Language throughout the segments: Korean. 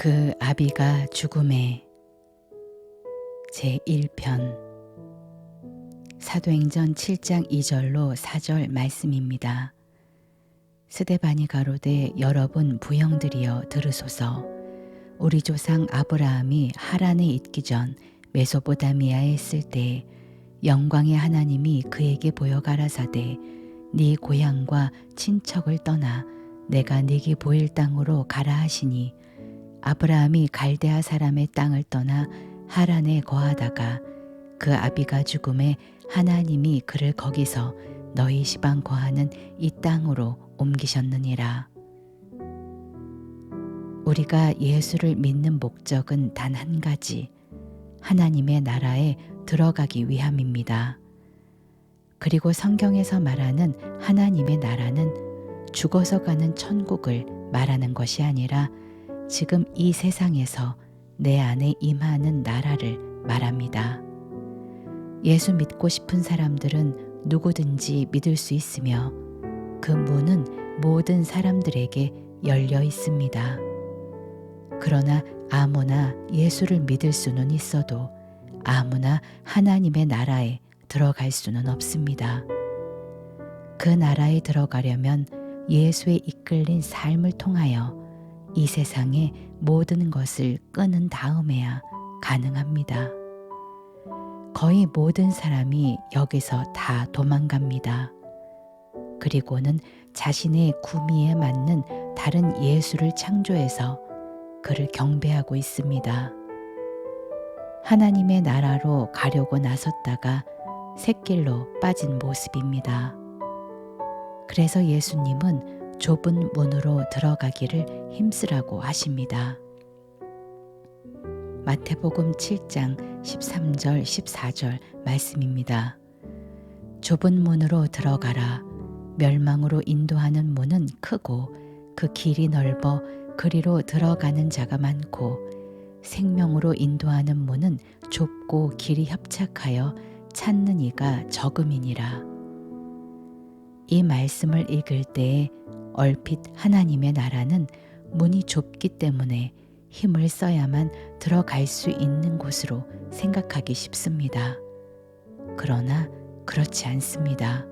그 아비가 죽음에 제1편 사도행전 7장 2절로 4절 말씀입니다. 스데바니 가로되 여러분 부형들이여 들으소서 우리 조상 아브라함이 하란에 있기 전 메소포타미아에 있을 때 영광의 하나님이 그에게 보여 가라사대 네 고향과 친척을 떠나 내가 네게 보일 땅으로 가라 하시니 아브라함이 갈대아 사람의 땅을 떠나 하란에 거하다가 그 아비가 죽음에 하나님이 그를 거기서 너희 시방 거하는 이 땅으로 옮기셨느니라. 우리가 예수를 믿는 목적은 단 한 가지, 하나님의 나라에 들어가기 위함입니다. 그리고 성경에서 말하는 하나님의 나라는 죽어서 가는 천국을 말하는 것이 아니라 지금 이 세상에서 내 안에 임하는 나라를 말합니다. 예수 믿고 싶은 사람들은 누구든지 믿을 수 있으며 그 문은 모든 사람들에게 열려 있습니다. 그러나 아무나 예수를 믿을 수는 있어도 아무나 하나님의 나라에 들어갈 수는 없습니다. 그 나라에 들어가려면 예수에 이끌린 삶을 통하여 이 세상의 모든 것을 끊은 다음에야 가능합니다. 거의 모든 사람이 여기서 다 도망갑니다. 그리고는 자신의 구미에 맞는 다른 예수를 창조해서 그를 경배하고 있습니다. 하나님의 나라로 가려고 나섰다가 새길로 빠진 모습입니다. 그래서 예수님은 좁은 문으로 들어가기를 힘쓰라고 하십니다. 마태복음 7장 13절 14절 말씀입니다. 좁은 문으로 들어가라. 멸망으로 인도하는 문은 크고 그 길이 넓어 그리로 들어가는 자가 많고 생명으로 인도하는 문은 좁고 길이 협착하여 찾는 이가 적음이니라. 이 말씀을 읽을 때에 얼핏 하나님의 나라는 문이 좁기 때문에 힘을 써야만 들어갈 수 있는 곳으로 생각하기 쉽습니다. 그러나 그렇지 않습니다.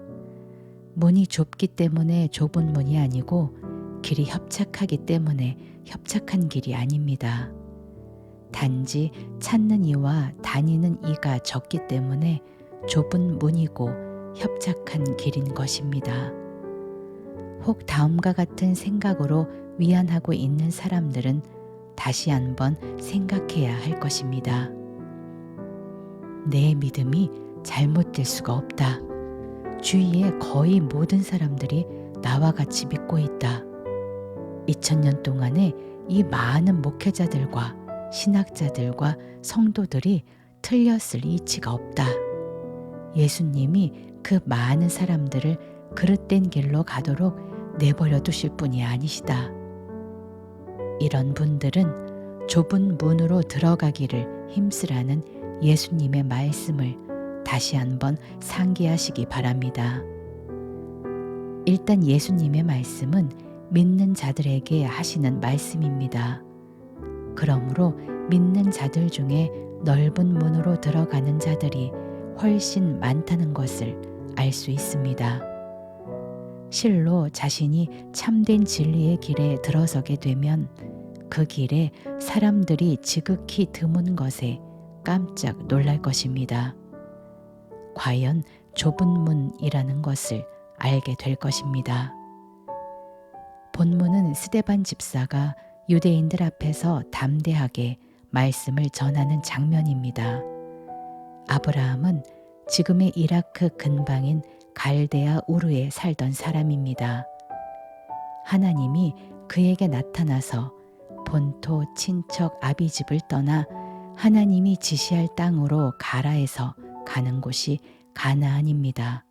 문이 좁기 때문에 좁은 문이 아니고 길이 협착하기 때문에 협착한 길이 아닙니다. 단지 찾는 이와 다니는 이가 적기 때문에 좁은 문이고 협착한 길인 것입니다. 혹 다음과 같은 생각으로 위안하고 있는 사람들은 다시 한번 생각해야 할 것입니다. 내 믿음이 잘못될 수가 없다. 주위의 거의 모든 사람들이 나와 같이 믿고 있다. 2000년 동안에 이 많은 목회자들과 신학자들과 성도들이 틀렸을 이치가 없다. 예수님이 그 많은 사람들을 그릇된 길로 가도록 내버려 두실 분이 아니시다. 이런 분들은 좁은 문으로 들어가기를 힘쓰라는 예수님의 말씀을 다시 한번 상기하시기 바랍니다. 일단 예수님의 말씀은 믿는 자들에게 하시는 말씀입니다. 그러므로 믿는 자들 중에 넓은 문으로 들어가는 자들이 훨씬 많다는 것을 알 수 있습니다. 실로 자신이 참된 진리의 길에 들어서게 되면 그 길에 사람들이 지극히 드문 것에 깜짝 놀랄 것입니다. 과연 좁은 문이라는 것을 알게 될 것입니다. 본문은 스데반 집사가 유대인들 앞에서 담대하게 말씀을 전하는 장면입니다. 아브라함은 지금의 이라크 근방인 갈대아 우르에 살던 사람입니다. 하나님이 그에게 나타나서 본토 친척 아비 집을 떠나 하나님이 지시할 땅으로 가라 해서 가는 곳이 가나안입니다.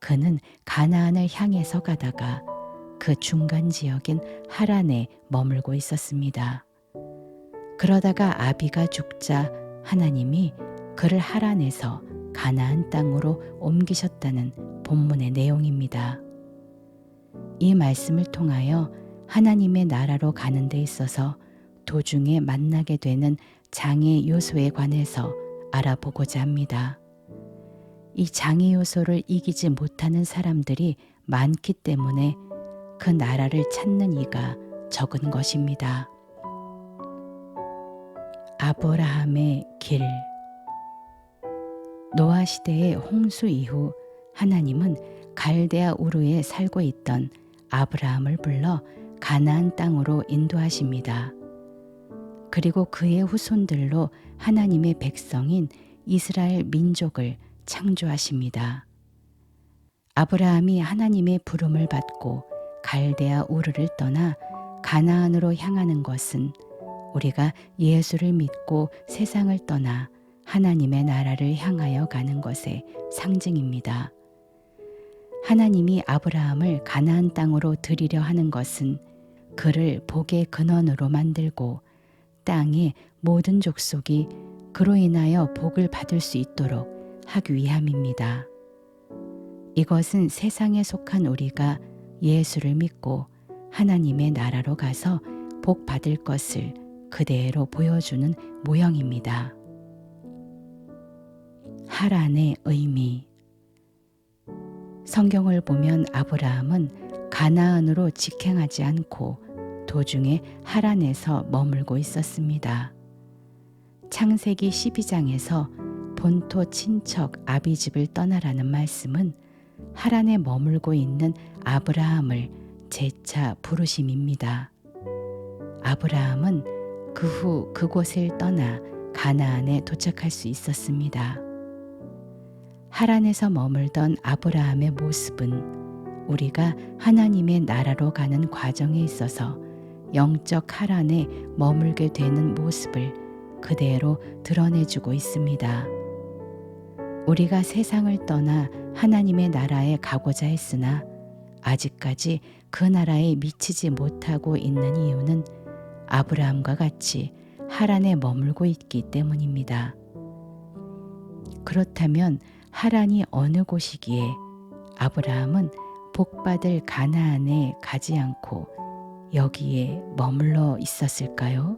그는 가나안을 향해서 가다가 그 중간 지역인 하란에 머물고 있었습니다. 그러다가 아비가 죽자 하나님이 그를 하란에서 가나안 땅으로 옮기셨다는 본문의 내용입니다. 이 말씀을 통하여 하나님의 나라로 가는 데 있어서 도중에 만나게 되는 장애 요소에 관해서 알아보고자 합니다. 이 장애 요소를 이기지 못하는 사람들이 많기 때문에 그 나라를 찾는 이가 적은 것입니다. 아브라함의 길 노아 시대의 홍수 이후 하나님은 갈대아 우르에 살고 있던 아브라함을 불러 가나안 땅으로 인도하십니다. 그리고 그의 후손들로 하나님의 백성인 이스라엘 민족을 창조하십니다. 아브라함이 하나님의 부름을 받고 갈대아 우르를 떠나 가나안으로 향하는 것은 우리가 예수를 믿고 세상을 떠나 하나님의 나라를 향하여 가는 것의 상징입니다. 하나님이 아브라함을 가나안 땅으로 들이려 하는 것은 그를 복의 근원으로 만들고 땅의 모든 족속이 그로 인하여 복을 받을 수 있도록 하기 위함입니다. 이것은 세상에 속한 우리가 예수를 믿고 하나님의 나라로 가서 복 받을 것을 그대로 보여주는 모형입니다. 하란의 의미 성경을 보면 아브라함은 가나안으로 직행하지 않고 도중에 하란에서 머물고 있었습니다. 창세기 12장에서 본토 친척 아비 집을 떠나라는 말씀은 하란에 머물고 있는 아브라함을 재차 부르심입니다. 아브라함은 그 후 그곳을 떠나 가나안에 도착할 수 있었습니다. 하란에서 머물던 아브라함의 모습은 우리가 하나님의 나라로 가는 과정에 있어서 영적 하란에 머물게 되는 모습을 그대로 드러내주고 있습니다. 우리가 세상을 떠나 하나님의 나라에 가고자 했으나 아직까지 그 나라에 미치지 못하고 있는 이유는 아브라함과 같이 하란에 머물고 있기 때문입니다. 그렇다면 하란이 어느 곳이기에 아브라함은 복받을 가나안에 가지 않고 여기에 머물러 있었을까요?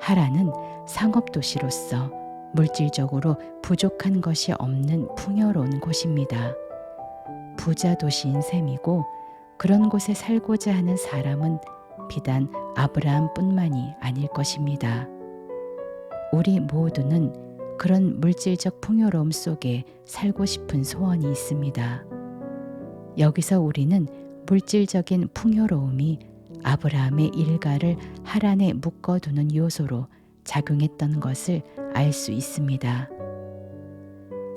하란은 상업 도시로서 물질적으로 부족한 것이 없는 풍요로운 곳입니다. 부자 도시인 셈이고 그런 곳에 살고자 하는 사람은 비단 아브라함뿐만이 아닐 것입니다. 우리 모두는 그런 물질적 풍요로움 속에 살고 싶은 소원이 있습니다. 여기서 우리는 물질적인 풍요로움이 아브라함의 일가를 하란에 묶어두는 요소로 작용했던 것을 알 수 있습니다.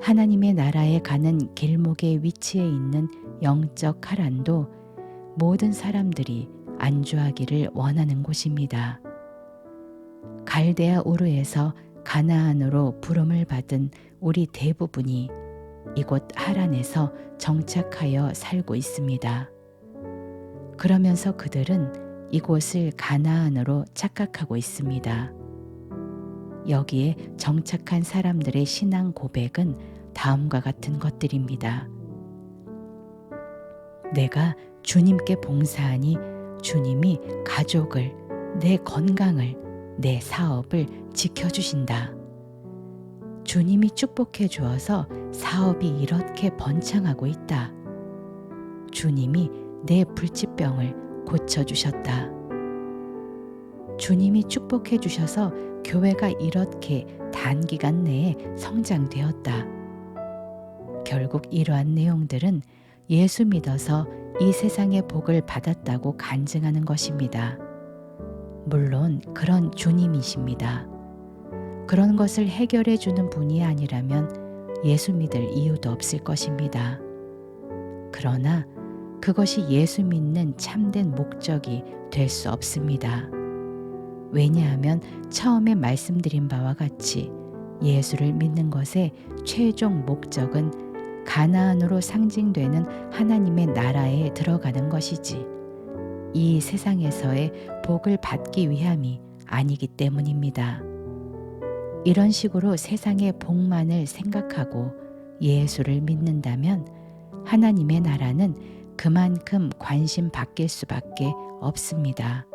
하나님의 나라에 가는 길목의 위치에 있는 영적 하란도 모든 사람들이 안주하기를 원하는 곳입니다. 갈대아 우르에서 가나안으로 부름을 받은 우리 대부분이 이곳 하란에서 정착하여 살고 있습니다. 그러면서 그들은 이곳을 가나안으로 착각하고 있습니다. 여기에 정착한 사람들의 신앙 고백은 다음과 같은 것들입니다. 내가 주님께 봉사하니 주님이 가족을, 내 건강을, 내 사업을 지켜주신다. 주님이 축복해 주어서 사업이 이렇게 번창하고 있다. 주님이 내 불치병을 고쳐주셨다. 주님이 축복해 주셔서 교회가 이렇게 단기간 내에 성장되었다. 결국 이러한 내용들은 예수 믿어서 이 세상의 복을 받았다고 간증하는 것입니다. 물론 그런 주님이십니다. 그런 것을 해결해 주는 분이 아니라면 예수 믿을 이유도 없을 것입니다. 그러나 그것이 예수 믿는 참된 목적이 될 수 없습니다. 왜냐하면 처음에 말씀드린 바와 같이 예수를 믿는 것의 최종 목적은 가나안으로 상징되는 하나님의 나라에 들어가는 것이지 이 세상에서의 복을 받기 위함이 아니기 때문입니다. 이런 식으로 세상의 복만을 생각하고 예수를 믿는다면 하나님의 나라는 그만큼 관심 바뀔 수밖에 없습니다.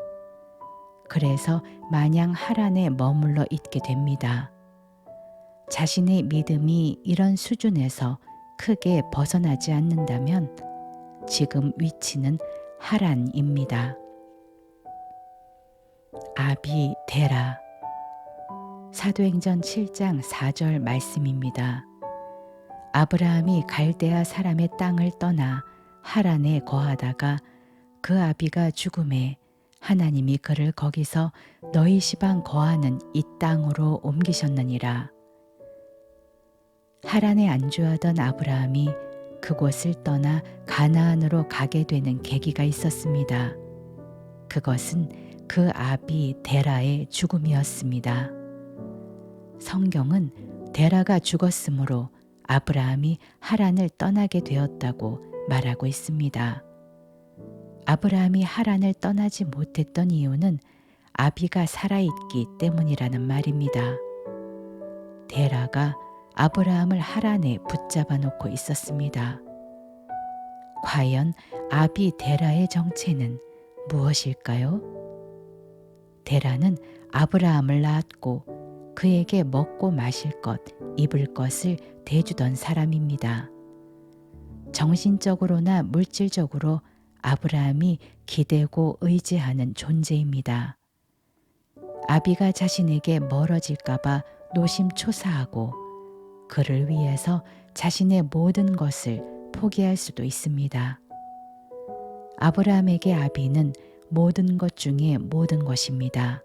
그래서 마냥 하란에 머물러 있게 됩니다. 자신의 믿음이 이런 수준에서 크게 벗어나지 않는다면 지금 위치는 하란입니다. 아비 데라 사도행전 7장 4절 말씀입니다. 아브라함이 갈대아 사람의 땅을 떠나 하란에 거하다가 그 아비가 죽음에 하나님이 그를 거기서 너희 시방 거하는 이 땅으로 옮기셨느니라. 하란에 안주하던 아브라함이 그곳을 떠나 가나안으로 가게 되는 계기가 있었습니다. 그것은 그 아비 데라의 죽음이었습니다. 성경은 데라가 죽었으므로 아브라함이 하란을 떠나게 되었다고 말하고 있습니다. 아브라함이 하란을 떠나지 못했던 이유는 아비가 살아있기 때문이라는 말입니다. 데라가 아브라함을 하란에 붙잡아 놓고 있었습니다. 과연 아비 데라의 정체는 무엇일까요? 데라는 아브라함을 낳았고 그에게 먹고 마실 것, 입을 것을 대주던 사람입니다. 정신적으로나 물질적으로 아브라함이 기대고 의지하는 존재입니다. 아비가 자신에게 멀어질까봐 노심초사하고 그를 위해서 자신의 모든 것을 포기할 수도 있습니다. 아브라함에게 아비는 모든 것 중에 모든 것입니다.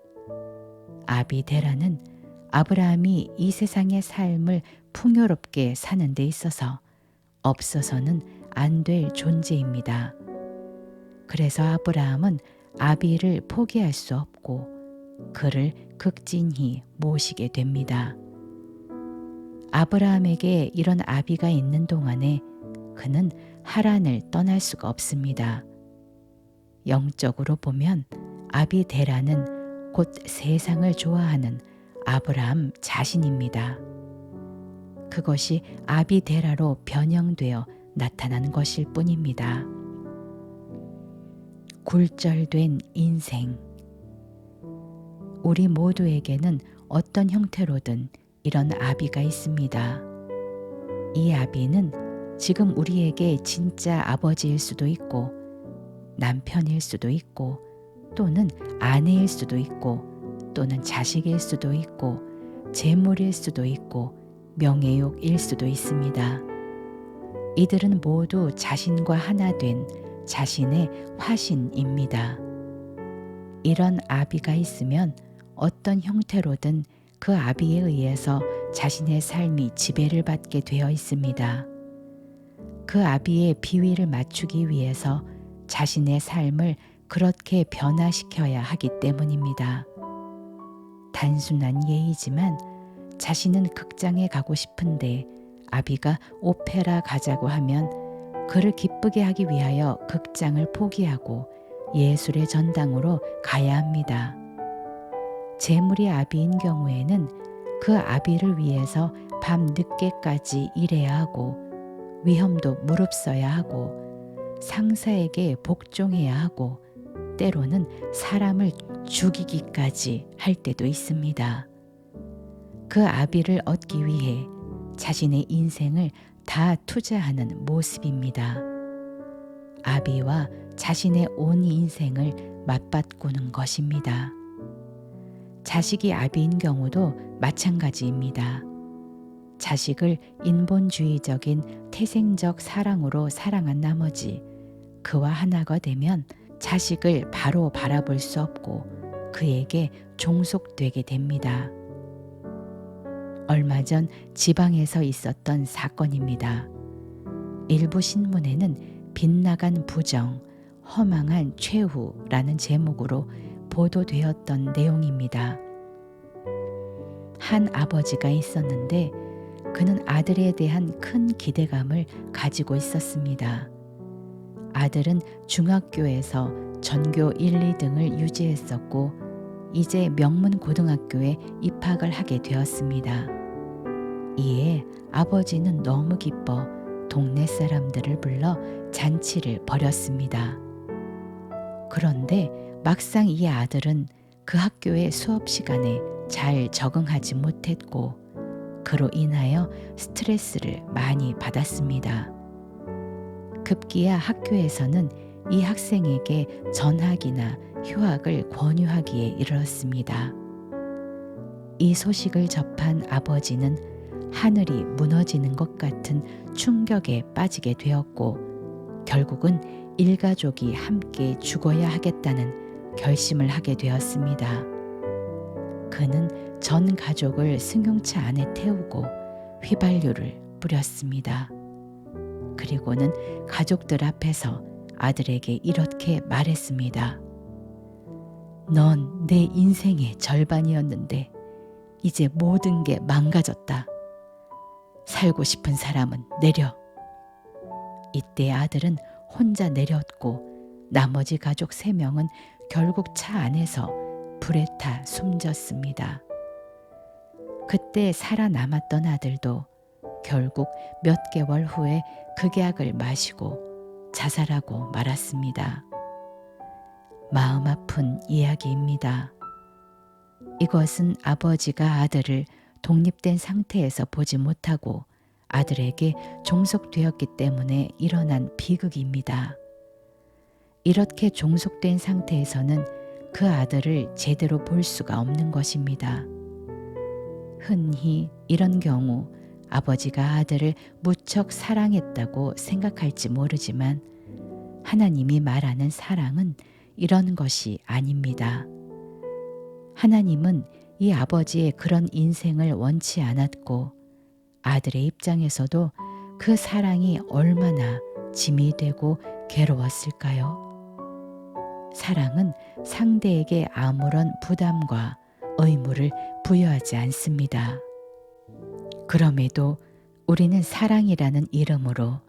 아비 데라는 아브라함이 이 세상의 삶을 풍요롭게 사는 데 있어서 없어서는 안 될 존재입니다. 그래서 아브라함은 아비를 포기할 수 없고 그를 극진히 모시게 됩니다. 아브라함에게 이런 아비가 있는 동안에 그는 하란을 떠날 수가 없습니다. 영적으로 보면 아비 데라는 곧 세상을 좋아하는 아브라함 자신입니다. 그것이 아비 데라로 변형되어 나타난 것일 뿐입니다. 굴절된 인생. 우리 모두에게는 어떤 형태로든 이런 아비가 있습니다. 이 아비는 지금 우리에게 진짜 아버지일 수도 있고, 남편일 수도 있고, 또는 아내일 수도 있고, 또는 자식일 수도 있고, 재물일 수도 있고, 명예욕일 수도 있습니다. 이들은 모두 자신과 하나 된 자신의 화신입니다. 이런 아비가 있으면 어떤 형태로든 그 아비에 의해서 자신의 삶이 지배를 받게 되어 있습니다. 그 아비의 비위를 맞추기 위해서 자신의 삶을 그렇게 변화시켜야 하기 때문입니다. 단순한 예이지만 자신은 극장에 가고 싶은데 아비가 오페라 가자고 하면 그를 기쁘게 하기 위하여 극장을 포기하고 예술의 전당으로 가야 합니다. 재물이 아비인 경우에는 그 아비를 위해서 밤 늦게까지 일해야 하고 위험도 무릅써야 하고 상사에게 복종해야 하고 때로는 사람을 죽이기까지 할 때도 있습니다. 그 아비를 얻기 위해 자신의 인생을 다 투자하는 모습입니다. 아비와 자신의 온 인생을 맞바꾸는 것입니다. 자식이 아비인 경우도 마찬가지입니다. 자식을 인본주의적인 태생적 사랑으로 사랑한 나머지 그와 하나가 되면 자식을 바로 바라볼 수 없고 그에게 종속되게 됩니다. 얼마 전 지방에서 있었던 사건입니다. 일부 신문에는 빗나간 부정, 허망한 최후라는 제목으로 보도되었던 내용입니다. 한 아버지가 있었는데 그는 아들에 대한 큰 기대감을 가지고 있었습니다. 아들은 중학교에서 전교 1, 2등을 유지했었고 이제 명문 고등학교에 입학을 하게 되었습니다. 이에 아버지는 너무 기뻐 동네 사람들을 불러 잔치를 벌였습니다. 그런데 막상 이 아들은 그 학교의 수업 시간에 잘 적응하지 못했고 그로 인하여 스트레스를 많이 받았습니다. 급기야 학교에서는 이 학생에게 전학이나 휴학을 권유하기에 이르렀습니다. 이 소식을 접한 아버지는 하늘이 무너지는 것 같은 충격에 빠지게 되었고 결국은 일가족이 함께 죽어야 하겠다는 결심을 하게 되었습니다. 그는 전 가족을 승용차 안에 태우고 휘발유를 뿌렸습니다. 그리고는 가족들 앞에서 아들에게 이렇게 말했습니다. 넌 내 인생의 절반이었는데 이제 모든 게 망가졌다. 살고 싶은 사람은 내려. 이때 아들은 혼자 내렸고 나머지 가족 세 명은 결국 차 안에서 불에 타 숨졌습니다. 그때 살아남았던 아들도 결국 몇 개월 후에 극약을 마시고 자살하고 말았습니다. 마음 아픈 이야기입니다. 이것은 아버지가 아들을 독립된 상태에서 보지 못하고 아들에게 종속되었기 때문에 일어난 비극입니다. 이렇게 종속된 상태에서는 그 아들을 제대로 볼 수가 없는 것입니다. 흔히 이런 경우 아버지가 아들을 무척 사랑했다고 생각할지 모르지만 하나님이 말하는 사랑은 이런 것이 아닙니다. 하나님은 이 아버지의 그런 인생을 원치 않았고 아들의 입장에서도 그 사랑이 얼마나 짐이 되고 괴로웠을까요? 사랑은 상대에게 아무런 부담과 의무를 부여하지 않습니다. 그럼에도 우리는 사랑이라는 이름으로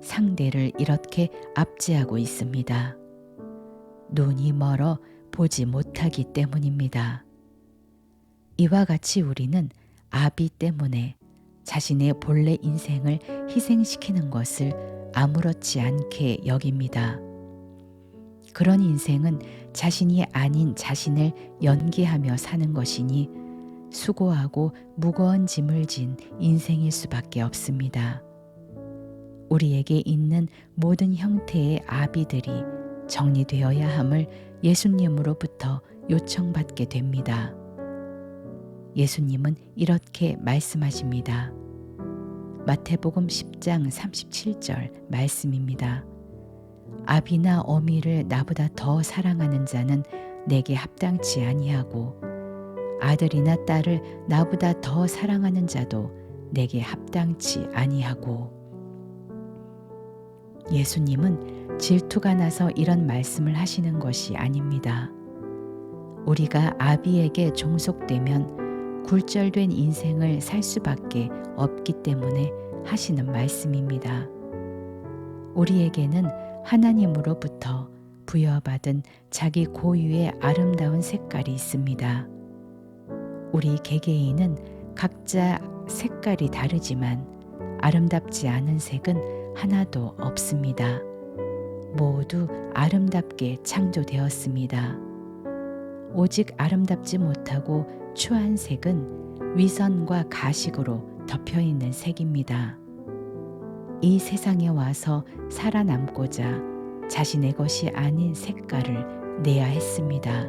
상대를 이렇게 압제하고 있습니다. 눈이 멀어 보지 못하기 때문입니다. 이와 같이 우리는 아비 때문에 자신의 본래 인생을 희생시키는 것을 아무렇지 않게 여깁니다. 그런 인생은 자신이 아닌 자신을 연기하며 사는 것이니 수고하고 무거운 짐을 진 인생일 수밖에 없습니다. 우리에게 있는 모든 형태의 아비들이 정리되어야 함을 예수님으로부터 요청받게 됩니다. 예수님은 이렇게 말씀하십니다. 마태복음 10장 37절 말씀입니다. 아비나 어미를 나보다 더 사랑하는 자는 내게 합당치 아니하고 아들이나 딸을 나보다 더 사랑하는 자도 내게 합당치 아니하고 예수님은 질투가 나서 이런 말씀을 하시는 것이 아닙니다. 우리가 아비에게 종속되면 굴절된 인생을 살 수밖에 없기 때문에 하시는 말씀입니다. 우리에게는 하나님으로부터 부여받은 자기 고유의 아름다운 색깔이 있습니다. 우리 개개인은 각자 색깔이 다르지만 아름답지 않은 색은 하나도 없습니다. 모두 아름답게 창조되었습니다. 오직 아름답지 못하고 추한 색은 위선과 가식으로 덮여 있는 색입니다. 이 세상에 와서 살아남고자 자신의 것이 아닌 색깔을 내야 했습니다.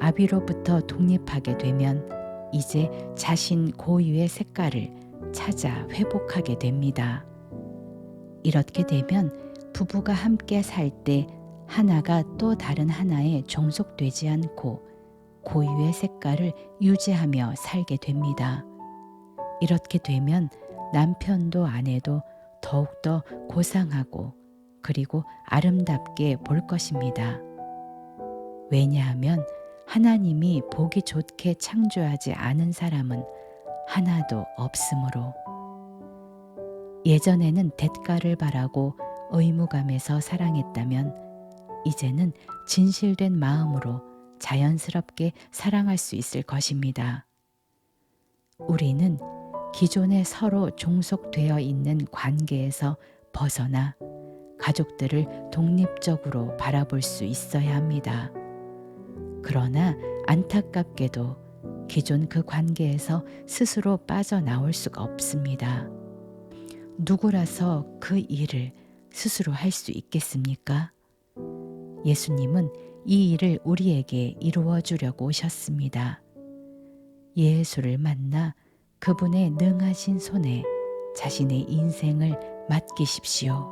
아비로부터 독립하게 되면 이제 자신 고유의 색깔을 찾아 회복하게 됩니다. 이렇게 되면 부부가 함께 살 때 하나가 또 다른 하나에 종속되지 않고 고유의 색깔을 유지하며 살게 됩니다. 이렇게 되면 남편도 아내도 더욱더 고상하고 그리고 아름답게 볼 것입니다. 왜냐하면 하나님이 보기 좋게 창조하지 않은 사람은 하나도 없으므로 예전에는 대가를 바라고 의무감에서 사랑했다면 이제는 진실된 마음으로 자연스럽게 사랑할 수 있을 것입니다. 우리는 기존에 서로 종속되어 있는 관계에서 벗어나 가족들을 독립적으로 바라볼 수 있어야 합니다. 그러나 안타깝게도 기존 그 관계에서 스스로 빠져나올 수가 없습니다. 누구라서 그 일을 스스로 할 수 있겠습니까? 예수님은 이 일을 우리에게 이루어 주려고 오셨습니다. 예수를 만나 그분의 능하신 손에 자신의 인생을 맡기십시오.